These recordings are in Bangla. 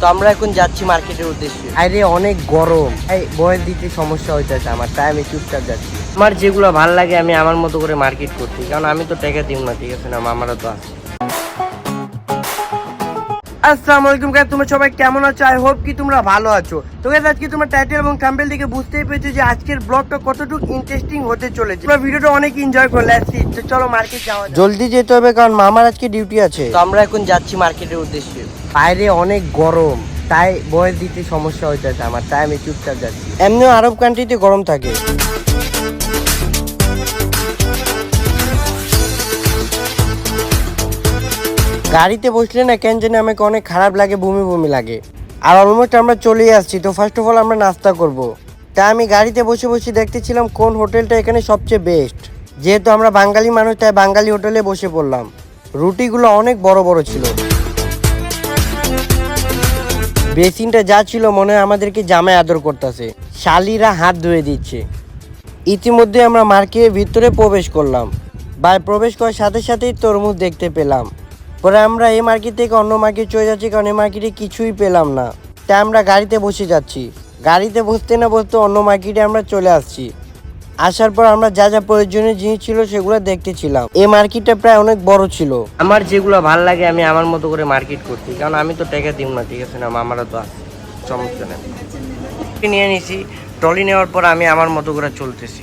তো আমরা এখন যাচ্ছি মার্কেটের উদ্দেশ্যে। আরে অনেক গরম। এই বয়ের দিতে সমস্যা হইতেছে আমার তাই আমি চুপচাপ যাচ্ছি। আমার যেগুলো ভালো লাগে আমি আমার মতো করে মার্কেট করছি কারণ আমি তো টাকা দিব না ঠিক আছে না আমারও তো আছে। আসসালামু আলাইকুম গাইস তোমরা সবাই কেমন আছো? আই হোপ কি তোমরা ভালো আছো। তো গাইস আজকে তোমরা টাইটেল এবং থাম্বনেল দেখে বুঝতেই পেরেছ যে আজকের ব্লগটা কতটুকু ইন্টারেস্টিং হতে চলেছে। তোমরা ভিডিওটা অনেক এনজয় করলে আসছি তো চলো মার্কেট যাওয়া জলদি যেতে হবে কারণ মামার আজকে ডিউটি আছে। তো আমরা এখন যাচ্ছি মার্কেটের উদ্দেশ্যে। বাইরে অনেক গরম, তাই বয়স দিতে সমস্যা হইতেছে আমার, তাই আমি চুপচাপ যাচ্ছি। এমনিও আরব কান্ট্রিতে গরম থাকে। গাড়িতে বসলে না কেন জানি আমাকে অনেক খারাপ লাগে, বমি বমি লাগে। আর অলমোস্ট আমরা চলেই আসছি, তো ফার্স্ট অফ অল আমরা নাস্তা করব। তাই আমি গাড়িতে বসে বসে দেখতেছিলাম কোন হোটেলটা এখানে সবচেয়ে বেস্ট যেহেতু আমরা বাঙালি মানুষ, তাই বাঙালি হোটেলে বসে পড়লাম। রুটিগুলো অনেক বড় বড় ছিল। বেসিনটা যা ছিল মনে হয় আমাদেরকে জামায় আদর করতেছে। শালিরা হাত ধুয়ে দিচ্ছে। ইতিমধ্যে আমরা মার্কেটের ভিতরে প্রবেশ করলাম। বাই প্রবেশ করার সাথে সাথেই তরমুজ দেখতে পেলাম। পরে আমরা এই মার্কেট থেকে অন্য মার্কেট চলে যাচ্ছি, কারণ এই মার্কেটে কিছুই পেলাম না। তাই আমরা গাড়িতে বসে যাচ্ছি। গাড়িতে বসতে না বসতে অন্য মার্কেটে আমরা চলে আসছি। আসার পর আমরা যা যা প্রয়োজনীয় জিনিস ছিল সেগুলো দেখতেছিলাম। এই মার্কেটটা প্রায় অনেক বড় ছিল। আমার যেগুলো ভালো লাগে আমি আমার মতো করে মার্কেট করছি। কারণ আমি তো টাকা দিব না, ঠিক আছে না? আমারও তো আছে। সমস্যা নেই। নিয়ে নিছি। ট্রলি নেওয়ার পর আমি আমার মতো করে চলতেছি।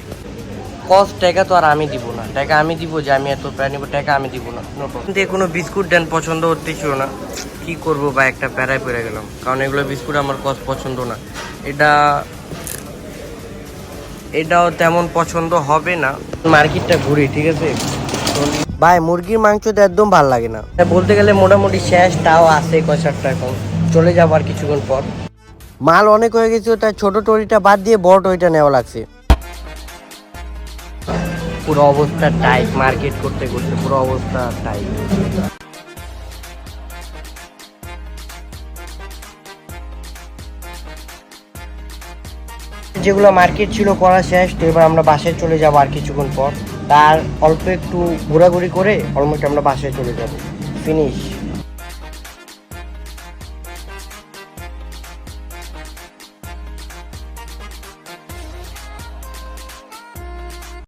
কস্ট টাকা তো আর আমি দিব না। টাকা আমি দিব যে আমি এত প্যারা নিব, টাকা আমি দিব না। দিয়ে কোনো বিস্কুট দেন পছন্দ হতেছিল না। কি করব বা একটা প্যারায় পড়ে গেলাম। কারণ এগুলো বিস্কুট আমার কস্ট পছন্দ না। এটা এটাও তেমন পছন্দ হবে না। মার্কেটটা ঘুরি ঠিক আছে? ভাই মুরগির মাংস তো একদম ভালো লাগে না। বলতে গেলে মোটামুটি শেষ তাও আছে কষারটা এখন। চলে যাব আর কিছুক্ষণ পর। মাল অনেক হয়ে গেছে তাই ছোট টরিটা বাদ দিয়ে বড় টরিটা নেওয়া লাগছে। পুরো অবস্থা টাইট মার্কেট করতে করতে পুরো অবস্থা টাইট যেগুলো মার্কেট ছিল করা শেষ, তো এবার আমরা বাসে চলে যাব আর কিছুক্ষণ পর। তার অল্প একটু ঘোরাঘুরি করে অলমোস্ট আমরা বাসে চলে যাব। ফিনিশ